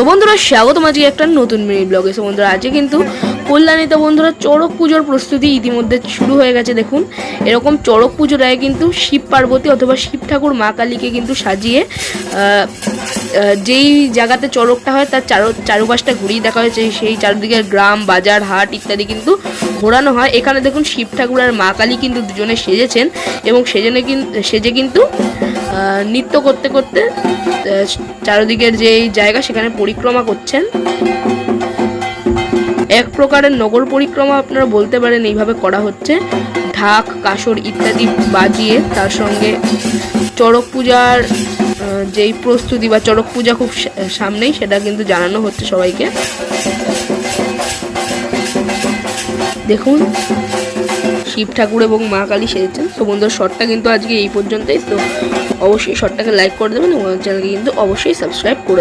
So বন্ধুরা স্বাগতম আজকে একটা নতুন মিনি ব্লগে সো বন্ধুরা আজকে কিন্তু কল্যাণীতে বন্ধুরা চড়ক পুজোর প্রস্তুতি ইতিমধ্যে শুরু হয়ে গেছে, দেখুন। এরকম চড়ক পুজোর আগে কিন্তু শিব পার্বতী অথবা শিব ঠাকুর মা কালীকে কিন্তু সাজিয়ে যেই জায়গাতে চড়কটা হয় তার চারো, চারুপাশটা ঘুরিয়ে দেখা হয়েছে। সেই চারদিকে গ্রাম, বাজার, হাট ইত্যাদি কিন্তু ঘোরানো হয়। এখানে দেখুন শিব ঠাকুর আর মা কালী কিন্তু দুজনে সেজেছেন এবং সেজনে সেজে কিন্তু নৃত্য করতে করতে চারদিকের যে জায়গা সেখানে পরিক্রমা করছেন। এক প্রকারের নগর পরিক্রমা আপনারা বলতে পারেন এইভাবে করা হচ্ছে। ঢাক, কাসর ইত্যাদি বাজিয়ে তার সঙ্গে চড়ক পূজার যেই প্রস্তুতি বা চড়ক পূজা খুব সামনেই সেটা কিন্তু জানানো হচ্ছে সবাইকে। দেখুন, শিব ঠাকুর এবং মা কালী সেজেছেন। তো বন্ধুর শর্টটা কিন্তু আজকে এই পর্যন্তই। তো অবশ্যই শর্টটাকে লাইক করে দেবেন এবং চ্যানেলকে কিন্তু অবশ্যই সাবস্ক্রাইব করে দেবেন।